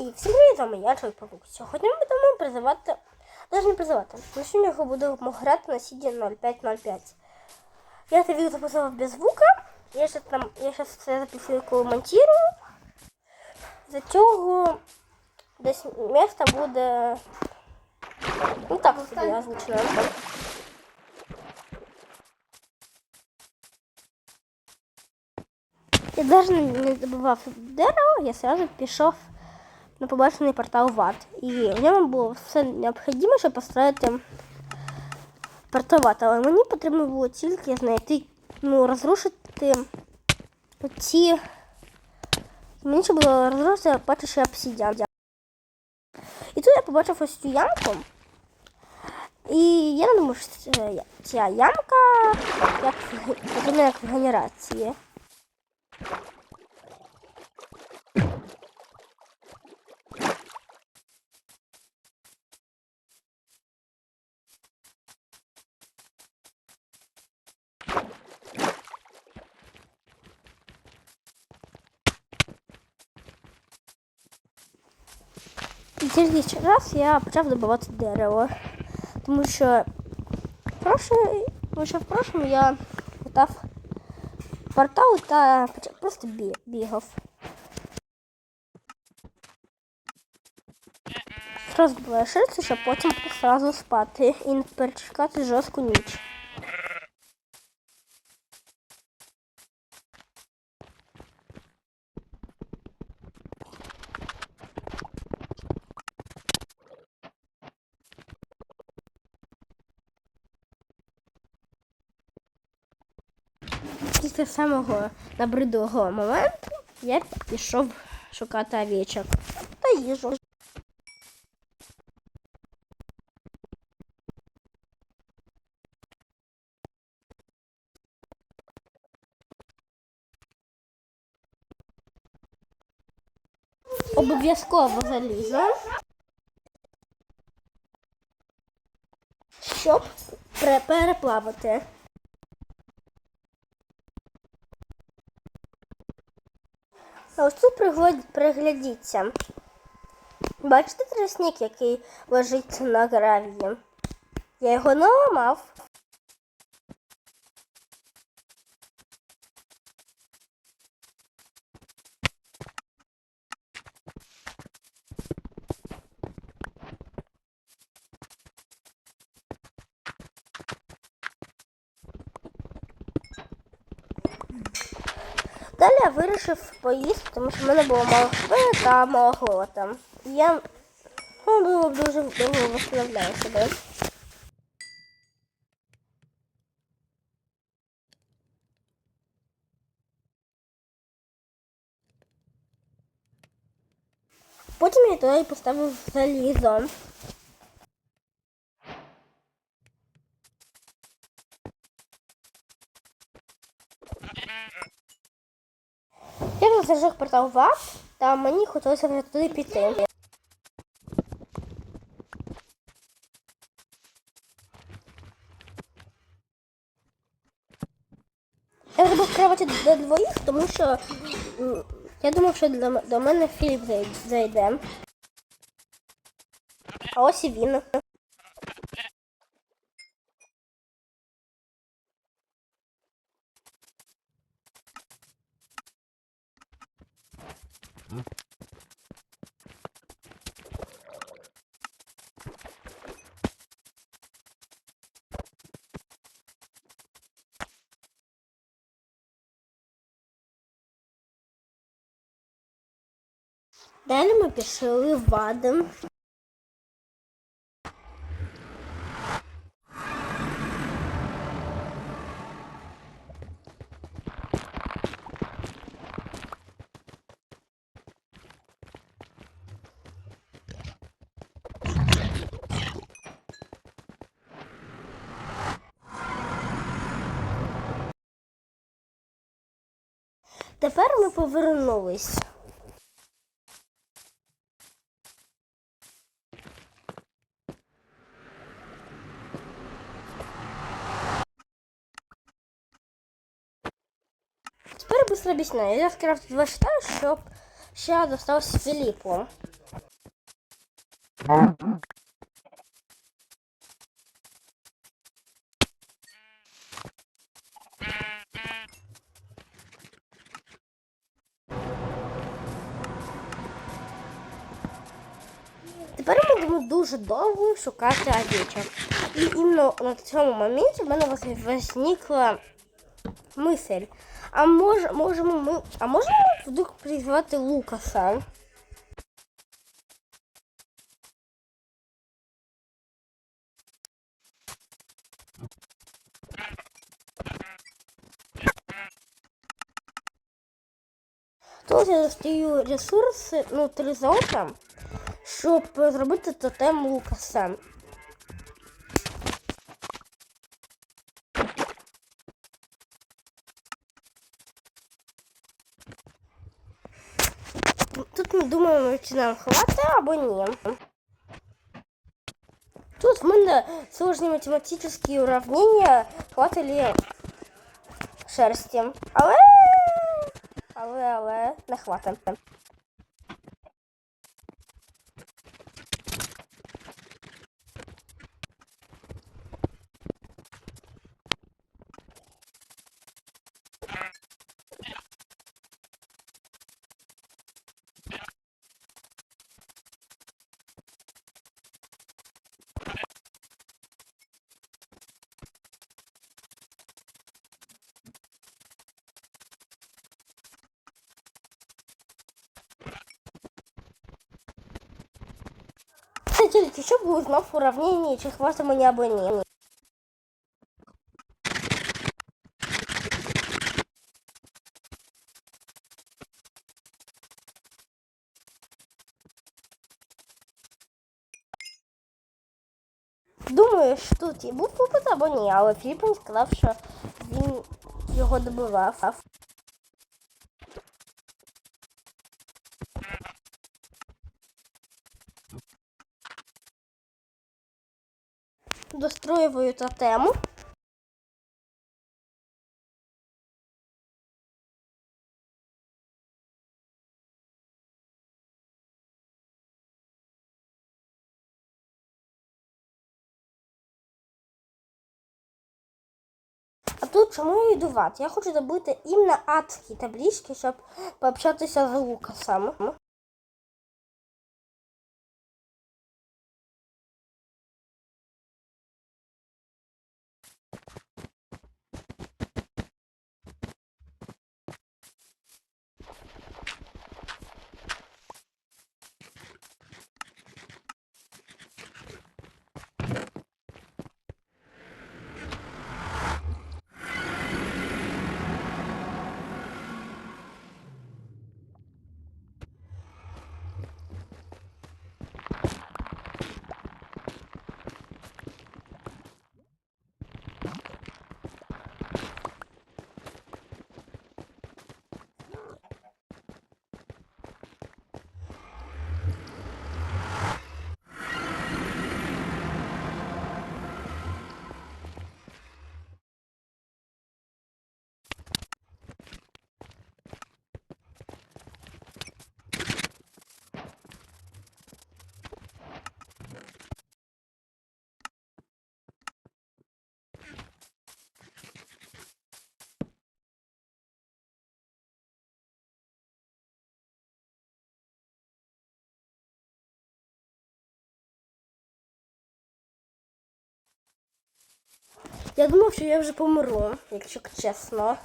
І всім привіт, вами я Чоловік Павук. Сьогодні ми будемо призивати, навіть не призивати, ми сьогодні будемо грати на CD 0505. Я це відео записував без звука, я ще там, я зараз це записую, коли монтую. За цього десь місто буде, ну так собі озвучено. Я навіть не добував дерево, я сразу пішов на побачений портал ВАД. І в ньому було все необхідне, щоб построїти портал. Але мені потрібно було тільки знайти, ну, розрушити ці. Мені ще було розрушити паче обсидіан. І тут я побачив ось цю ямку. І я не думаю, що ця ямка як, як в генерації. І тільки раз я почав добувати дерево. Тому що в прошлому я питав портал та просто бігав. Сразу була шерсть, щоб потім сразу спати і не перечекати жорстку ніч. Після самого набридового моменту я пішов шукати овечок та їжу. Обов'язково залізо, щоб переплавати. А ось тут приглядіться. Бачите тростник, який лежить на гравії? Я його не ламав. Далі я вирішив поїсти, тому що в мене було мало хвилин та мало. І Я ну, було б дуже довго виставляю себе. Потім я туди поставив залізо. Я зажег портал ВАП, та мені хотілося вже туди піти. Я зробив кроваті до двоїх, тому що я думав, що до, мене Філіп зай- зайде. А ось і він. Далі ми пішли в Адем. Тепер ми повернулись. быстро об'ясняю. Я скрафтив два щита, щоб ще достався Філіпу. Тепер ми будемо дуже довго шукати овечок. І іменно на цьому моменті в мене воз- возникла мисль. А може, можемо ми. А можемо ми вдруг призвати Лукаса? Тут я достаю ресурси, ну, три золота, щоб зробити тотем Лукаса. думаємо, чи нам хватить або ні. Тут в мене сложні математичні уравнення хватить ли шерсті. Але. Але, але не хватить. Тільки що був знов уравнення, чи хватить мені або ні. Думаю, що тут і був попит або ні, але Філіппін сказав, що він його добивав. Достроюваю тотему. А тут чому я йду в ад? Я хочу добити іменно адські таблички, щоб пообщатися з Лукасом. Я думав, що я вже помру, якщо чесно.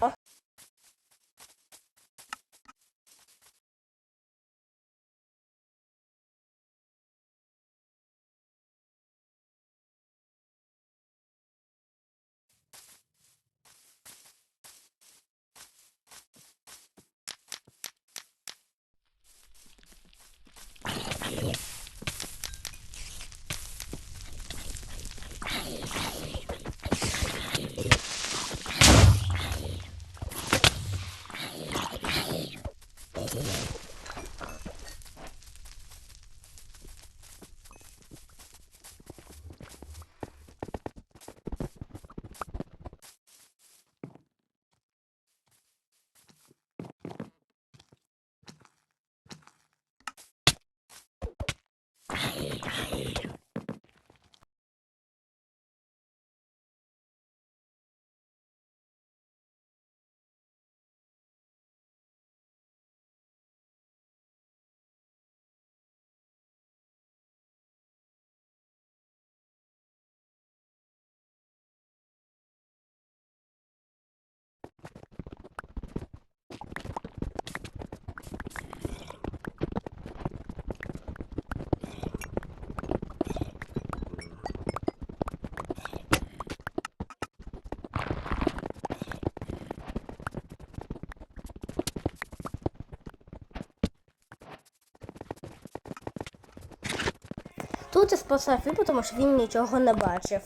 Hey, hey. Hey. Тут я спасав тому що він нічого не бачив.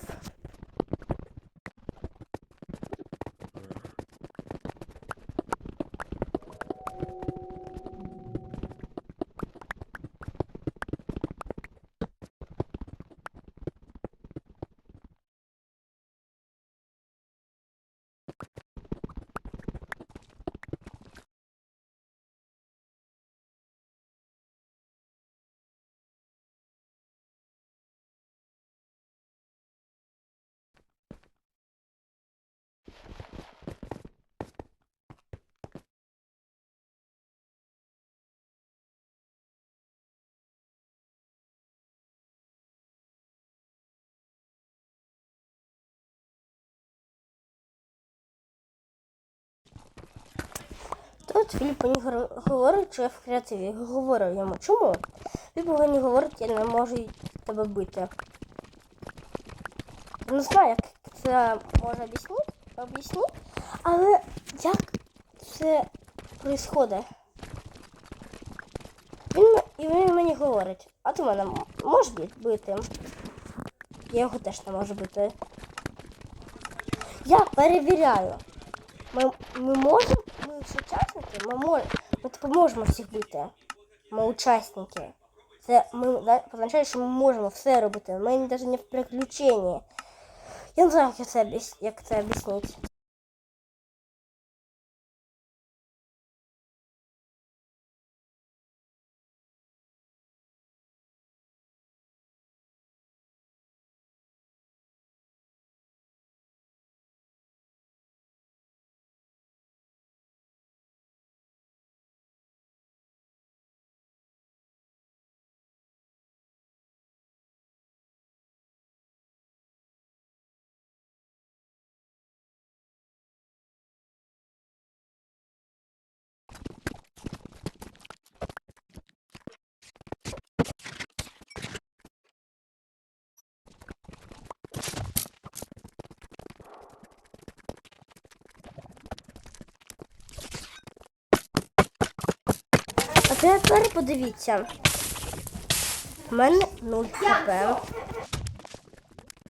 Тут Філіп мені говорить, що я в креативі. Говорю йому, чому? Філіп мені говорить, я не можу тебе бити. Не знаю, як це може об'яснити, об'яснити, але як це відбувається? Він, і він мені говорить, а ти мене можеш бити? Я його теж не можу бити. Я перевіряю. Ми, ми можемо, учасники, ми, мож, ми типу можемо всіх бити. Ми учасники. Це ми да, означає, що ми можемо все робити. Ми навіть не в приключенні. Я не знаю, як це, як це об'яснити. Тепер подивіться. У мене 0 хп.